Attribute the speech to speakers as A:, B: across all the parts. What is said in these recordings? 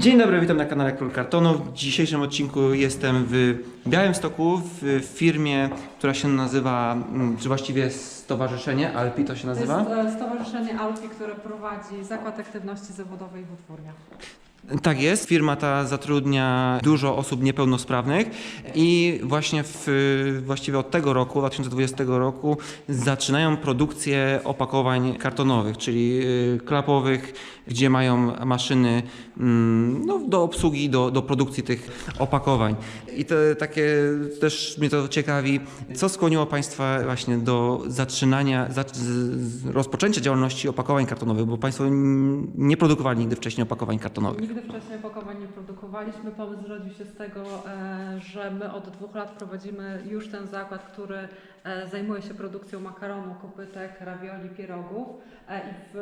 A: Dzień dobry, witam na kanale Król Kartonu. W dzisiejszym odcinku jestem w Białymstoku, w firmie, która się nazywa, mm, czy właściwie stowarzyszenie, Alpi to się
B: To
A: nazywa?
B: jest e, Stowarzyszenie Alpi, które prowadzi Zakład Aktywności Zawodowej w Utwórniach.
A: Tak jest. Firma ta zatrudnia dużo osób niepełnosprawnych i właśnie w, właściwie od tego roku, 2020 roku, zaczynają produkcję opakowań kartonowych, czyli y, klapowych, gdzie mają maszyny mm, no, do obsługi, do, do produkcji tych opakowań. I to takie też mnie to ciekawi, co skłoniło Państwa właśnie do zaczynania, zac- z- z- rozpoczęcia działalności opakowań kartonowych, bo Państwo nie produkowali nigdy wcześniej opakowań kartonowych.
B: Nigdy wcześniej opakowań nie produkowaliśmy. Pomysł zrodził się z tego, e, że my od dwóch lat prowadzimy już ten zakład, który e, zajmuje się produkcją makaronu, kopytek, ravioli, pierogów. E, I w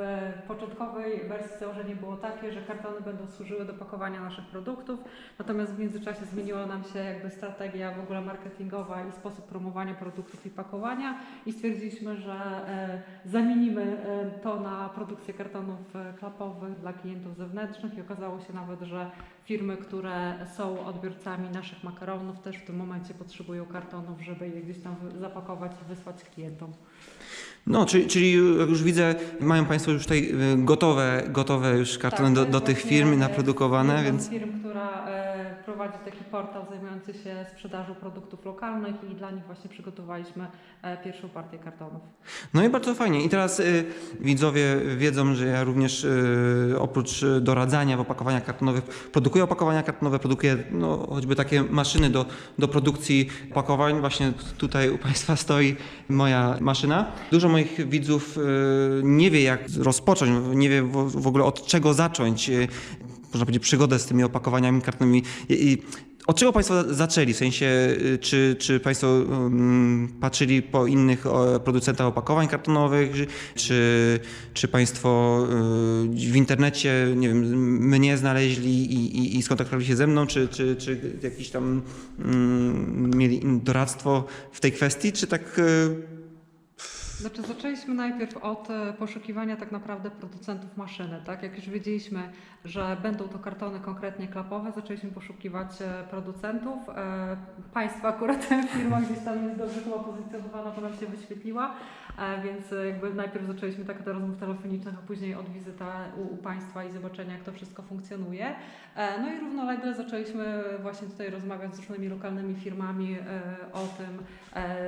B: początkowej wersji założenie było takie, że kartony będą służyły do pakowania naszych produktów. Natomiast w międzyczasie zmieniła nam się jakby strategia w ogóle marketingowa i sposób promowania produktów i pakowania i stwierdziliśmy, że e, zamienimy e, to na produkcję kartonów e, klapowych dla klientów zewnętrznych i okazało się nawet, że firmy, które są odbiorcami naszych makaronów też w tym momencie potrzebują kartonów, żeby je gdzieś tam zapakować i wysłać klientom.
A: No, czyli, czyli już widzę, mają Państwo już tutaj gotowe, gotowe już kartony
B: Tak,
A: do, do tych firm
B: e,
A: naprodukowane, więc
B: firm, która e, prowadzi taki portal zajmujący się sprzedażą produktów lokalnych i dla nich właśnie przygotowaliśmy e, pierwszą partię kartonów.
A: no i bardzo fajnie. I teraz y, widzowie wiedzą, że ja również oprócz doradzania w opakowaniach kartonowych produkuję opakowania kartonowe, produkuję no, choćby takie maszyny do, do produkcji opakowań. Właśnie tutaj u Państwa stoi moja maszyna. Dużo moich widzów nie wie jak rozpocząć, nie wie w, w ogóle od czego zacząć. y, Można powiedzieć przygodę z tymi opakowaniami kartonowymi. I, od czego Państwo zaczęli? W sensie, y, czy, czy Państwo um, patrzyli po innych producentach opakowań kartonowych, czy, czy Państwo y, w internecie, nie wiem, mnie znaleźli i, i, i skontaktowali się ze mną, czy, czy, czy jakieś tam mm, mieli doradztwo w tej kwestii, czy tak...
B: Znaczy zaczęliśmy najpierw od e, poszukiwania tak naprawdę producentów maszyny, tak? Jak już wiedzieliśmy, że będą to kartony konkretnie klapowe, zaczęliśmy poszukiwać e, producentów. E, Państwa akurat firma gdzieś tam jest dobrze chyba pozycjonowana, bo nam się wyświetliła, więc jakby najpierw zaczęliśmy tak do rozmów telefonicznych, a później od wizyta u, u Państwa i zobaczenia jak to wszystko funkcjonuje. No i równolegle zaczęliśmy właśnie tutaj rozmawiać z różnymi lokalnymi firmami o tym,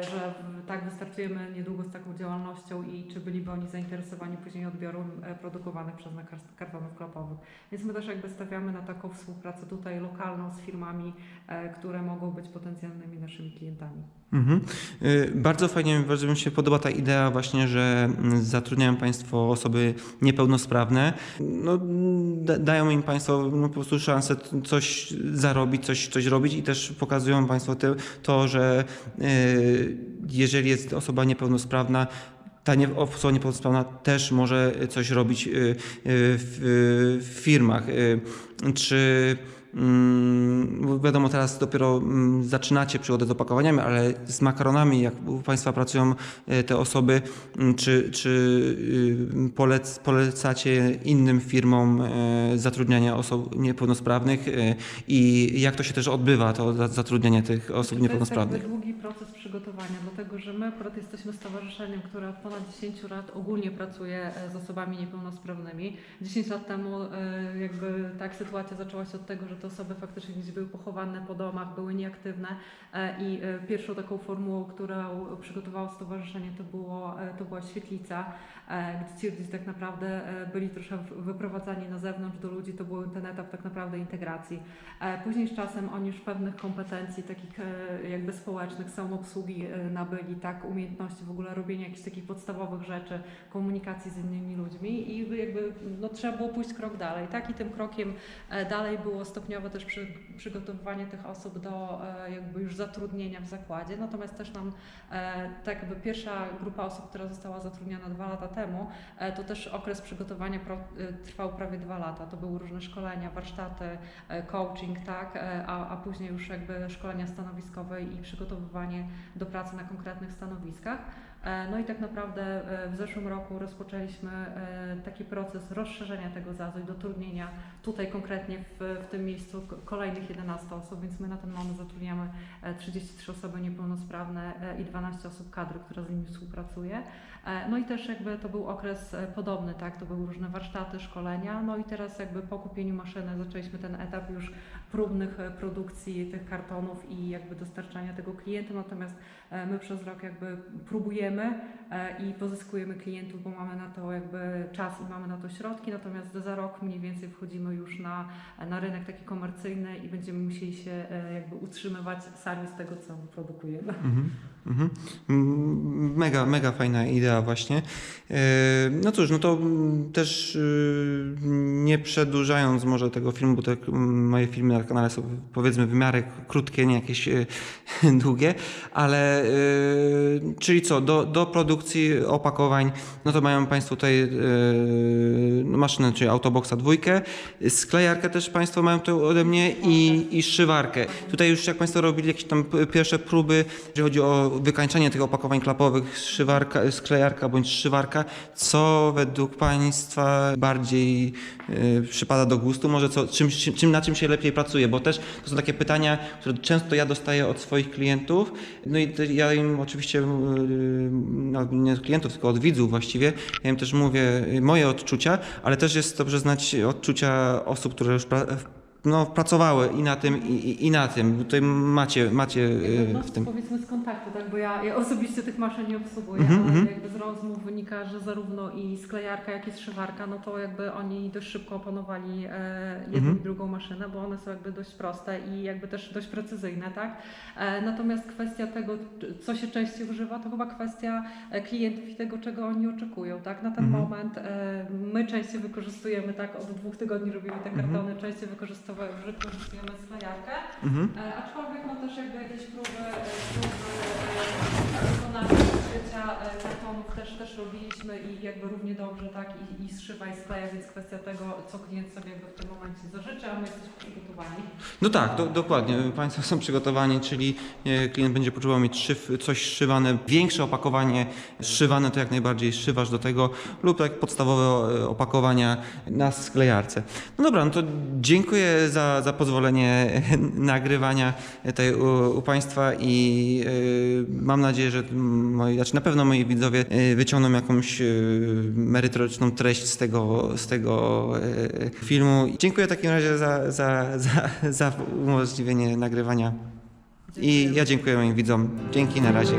B: że tak wystartujemy niedługo z taką działalnością i czy byliby oni zainteresowani później odbiorem e, produkowanych przez nas kar- kartonów klapowych. Więc my też jakby stawiamy na taką współpracę tutaj lokalną z firmami, e, które mogą być potencjalnymi naszymi klientami.
A: Mhm. Y, Bardzo fajnie, bardzo mi się podoba ta idea właśnie, że mm, zatrudniają Państwo osoby niepełnosprawne. No, da, dają im Państwo no, po prostu szansę coś zarobić, coś, coś robić i też pokazują Państwo te, to, że y, jeżeli jest osoba niepełnosprawna, ta nie, osoba niepełnosprawna też może coś robić y, y, w, w firmach. Y, Czy wiadomo, teraz dopiero mm, zaczynacie przygodę z opakowaniami, ale z makaronami, jak u Państwa pracują e, te osoby, mm, czy, czy y, polec, polecacie innym firmom e, zatrudniania osób niepełnosprawnych e, i jak to się też odbywa, to za- zatrudnianie tych osób
B: To jest
A: niepełnosprawnych?
B: jakby długi proces przygotowania, dlatego że my akurat jesteśmy stowarzyszeniem, które od ponad 10 lat ogólnie pracuje z osobami niepełnosprawnymi. 10 lat temu jakby tak sytuacja zaczęła się od tego, że te osoby faktycznie gdzieś były pochowane po domach, były nieaktywne e, i e, pierwszą taką formułą, którą przygotowało stowarzyszenie to, było, e, to była świetlica, gdzie ci ludzie tak naprawdę byli troszkę w- wyprowadzani na zewnątrz do ludzi, to był ten etap tak naprawdę integracji. Później z czasem oni już pewnych kompetencji takich jakby społecznych, samoobsługi nabyli, tak, umiejętności w ogóle robienia jakichś takich podstawowych rzeczy, komunikacji z innymi ludźmi i jakby no, trzeba było pójść krok dalej, tak, i tym krokiem dalej było stopniowe też przy, przygotowywanie tych osób do e, jakby już zatrudnienia w zakładzie, natomiast też nam e, tak jakby pierwsza grupa osób, która została zatrudniona dwa lata temu, e, to też okres przygotowania trwał prawie dwa lata, to były różne szkolenia, warsztaty, coaching, tak, a, a później już jakby szkolenia stanowiskowe i przygotowywanie do pracy na konkretnych stanowiskach. E, No i tak naprawdę e, w zeszłym roku rozpoczęliśmy e, taki proces rozszerzenia tego ZAZ-u i dotrudnienia tutaj konkretnie w, w tym miejscu kolejnych 11 osób, więc my na ten moment zatrudniamy e, 33 osoby niepełnosprawne i 12 osób kadry, która z nimi współpracuje. No i też jakby to był okres podobny, tak? To były różne warsztaty, szkolenia. No i teraz jakby po kupieniu maszyny zaczęliśmy ten etap już próbnych e, produkcji tych kartonów i jakby dostarczania tego klientom. Natomiast e, my przez rok jakby próbujemy e, i pozyskujemy klientów, bo mamy na to jakby czas i mamy na to środki. Natomiast za rok mniej więcej wchodzimy już na, na rynek taki komercyjny i będziemy musieli się jakby utrzymywać sami z tego, co produkujemy.
A: Mhm. Mhm. Mega, mega fajna idea właśnie. E, No cóż, no to mm, też y, nie przedłużając może tego filmu, bo te moje filmy na kanale są powiedzmy w miarę krótkie, nie jakieś e, długie, ale e, czyli co, do, do produkcji opakowań, no to mają Państwo tutaj e, no maszynę, czyli Autoboxa dwójkę, sklejarkę też Państwo mają tu ode mnie i, i szywarkę. Tutaj już jak Państwo robili jakieś tam pierwsze próby, jeżeli chodzi o wykańczanie tych opakowań klapowych, szywarka, sklejarka bądź szywarka, co według Państwa bardziej y, przypada do gustu? Może co, czym, czym, na czym się lepiej pracuje? Bo też to są takie pytania, które często ja dostaję od swoich klientów. No i ja im oczywiście, y, no, nie od klientów, tylko od widzów właściwie, ja im też mówię y, moje odczucia, ale też jest dobrze znać odczucia osób, które już pra, no, pracowały i na tym, i, i- na tym. Tutaj macie, macie
B: No,
A: w tym.
B: powiedzmy z kontaktu, tak? bo ja, ja osobiście tych maszyn nie obsługuję,
A: Mhm,
B: ale
A: mhm.
B: jakby z rozmów wynika, że zarówno i sklejarka, jak i szywarka, no to jakby oni dość szybko opanowali e, jedną
A: Mhm.
B: i drugą maszynę, bo one są jakby dość proste i jakby też dość precyzyjne, tak? E, natomiast kwestia tego, co się częściej używa, to chyba kwestia e, klientów i tego, czego oni oczekują, tak? Na ten
A: Mhm.
B: moment e, my częściej wykorzystujemy, tak, od dwóch tygodni robimy te
A: Mhm.
B: kartony, częściej wykorzystowa- wykorzystujemy sklejarkę,
A: Mhm.
B: E, Aczkolwiek no też jakby jakieś próby, e, próby e, wykonania życia kartonów też, też robiliśmy i jakby równie dobrze tak i, i zszywa i skleja, więc kwestia tego, co klient sobie jakby w tym momencie zażyczy, a my jesteśmy przygotowani.
A: No tak, do, dokładnie. Państwo są przygotowani, czyli klient będzie potrzebował mieć szyf, coś szywane, większe opakowanie szywane, to jak najbardziej szywasz do tego lub tak podstawowe opakowania na sklejarce. No dobra, no to dziękuję za, za pozwolenie nagrywania tutaj u, u Państwa i e, mam nadzieję, że moi, znaczy na pewno moi widzowie e, wyciągną jakąś e, merytoryczną treść z tego, z tego filmu. Dziękuję w takim razie za, za, za, za umożliwienie nagrywania i ja dziękuję moim widzom. Dzięki, na razie.